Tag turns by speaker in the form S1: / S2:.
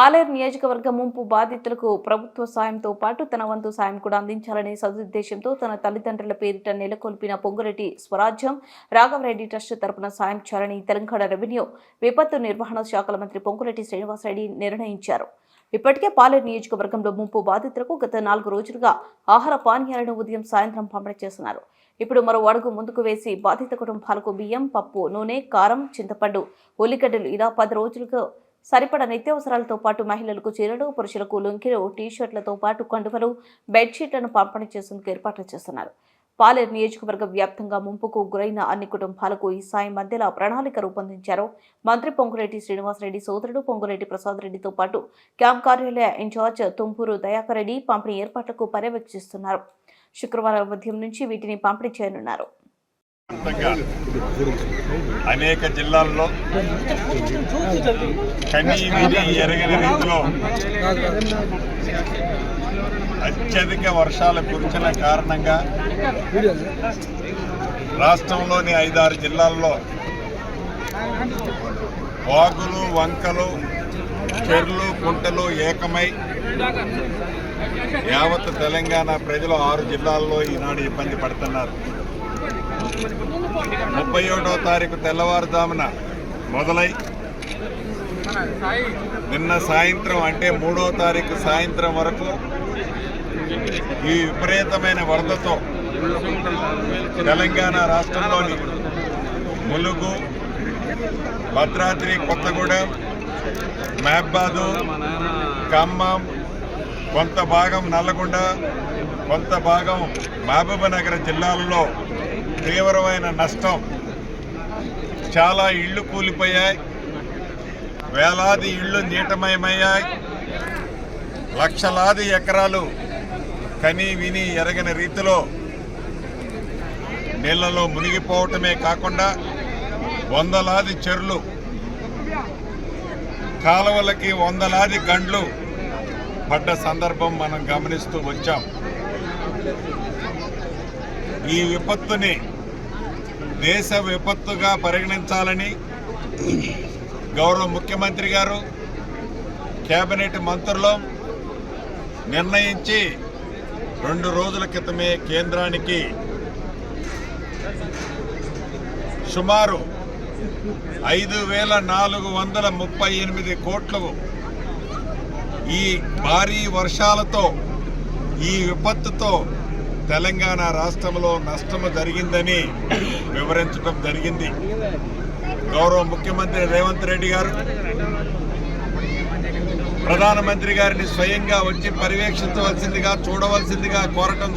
S1: పాలేరు నియోజకవర్గ ముంపు బాధితులకు ప్రభుత్వ సాయంతో పాటు తన వంతు సాయం కూడా అందించాలనే సదుద్దేశంతో తన తల్లిదండ్రుల పేరిట నెలకొల్పిన పొంగురెడ్డి స్వరాజ్యం రాఘవరెడ్డి ట్రస్ట్ తరపున సాయం చేయాలని తెలంగాణ రెవెన్యూ విపత్తు నిర్వహణ శాఖల మంత్రి పొంగురెడ్డి శ్రీనివాసరెడ్డి నిర్ణయించారు. ఇప్పటికే పాలేరు నియోజకవర్గంలో ముంపు బాధితులకు గత నాలుగు రోజులుగా ఆహార పానీయాలను ఉదయం సాయంత్రం పంపిణీ చేస్తున్నారు. ఇప్పుడు మరో అడుగు ముందుకు వేసి బాధిత కుటుంబాలకు బియ్యం పప్పు నూనె కారం చింతపండు ఉల్లిగడ్డలు ఇలా పది రోజులకు సరిపడ నిత్యావసరాలతో పాటు మహిళలకు చీరలు పురుషులకు లుంకిలు టీషర్ట్లతో పాటు కండువలు బెడ్షీట్లను పంపిణీ చేసేందుకు ఏర్పాట్లు చేస్తున్నారు. పాలేరు నియోజకవర్గ వ్యాప్తంగా ముంపుకు గురైన అన్ని కుటుంబాలకు ఈ సాయం మధ్యలో ప్రణాళిక రూపొందించారు మంత్రి పొంగురెడ్డి శ్రీనివాసరెడ్డి సోదరుడు పొంగురెడ్డి ప్రసాద్ రెడ్డితో పాటు క్యాంప్ కార్యాలయ ఇన్ఛార్జ్ తుంపూరు దయాకర్ రెడ్డి పంపిణీ ఏర్పాట్లకు పర్యవేక్షిస్తున్నారు. శుక్రవారం ఉదయం నుంచి వీటిని పంపిణీ చేయనున్నారు.
S2: అనేక జిల్లాల్లో కనీ విని ఎరగని రీతిలో అత్యధిక వర్షాలు కురిచిన కారణంగా రాష్ట్రంలోని ఐదారు జిల్లాల్లో వాగులు వంకలు చెర్లు కుంటలు ఏకమై యావత్ తెలంగాణ ప్రజలు ఆరు జిల్లాల్లో ఈనాడు ఇబ్బంది పడుతున్నారు. ముప్పై ఒకటో తారీఖు తెల్లవారుజామున మొదలై నిన్న సాయంత్రం అంటే మూడో తారీఖు సాయంత్రం వరకు ఈ విపరీతమైన వరదతో తెలంగాణ రాష్ట్రంలోని ములుగు భద్రాద్రి కొత్తగూడెం మహబాదు ఖమ్మం కొంత భాగం నల్లగొండ కొంత భాగం మహబూబనగర్ జిల్లాలలో తీవ్రమైన నష్టం. చాలా ఇళ్ళు కూలిపోయాయి. వేలాది ఇళ్ళు నీటమయమయ్యాయి. లక్షలాది ఎకరాలు కని విని ఎరగని రీతిలో నీళ్ళలో మునిగిపోవటమే కాకుండా వందలాది చెర్లు కాలువలకి వందలాది గండ్లు పడ్డ సందర్భం మనం గమనిస్తూ వచ్చాం. ఈ విపత్తుని దేశ విపత్తుగా పరిగణించాలని గౌరవ ముఖ్యమంత్రి గారు కేబినెట్ మంత్రులు నిర్ణయించి రెండు రోజుల క్రితమే కేంద్రానికి సుమారు ఐదు వేల నాలుగు వందల ముప్పై ఎనిమిది కోట్లు ఈ భారీ వర్షాలతో ఈ విపత్తుతో తెలంగాణ రాష్ట్రంలో నష్టము జరిగిందని వివరించడం జరిగింది. గౌరవ ముఖ్యమంత్రి రేవంత్ రెడ్డి గారు ప్రధానమంత్రి గారిని స్వయంగా వచ్చి పర్యవేక్షించవలసిందిగా చూడవలసిందిగా కోరటం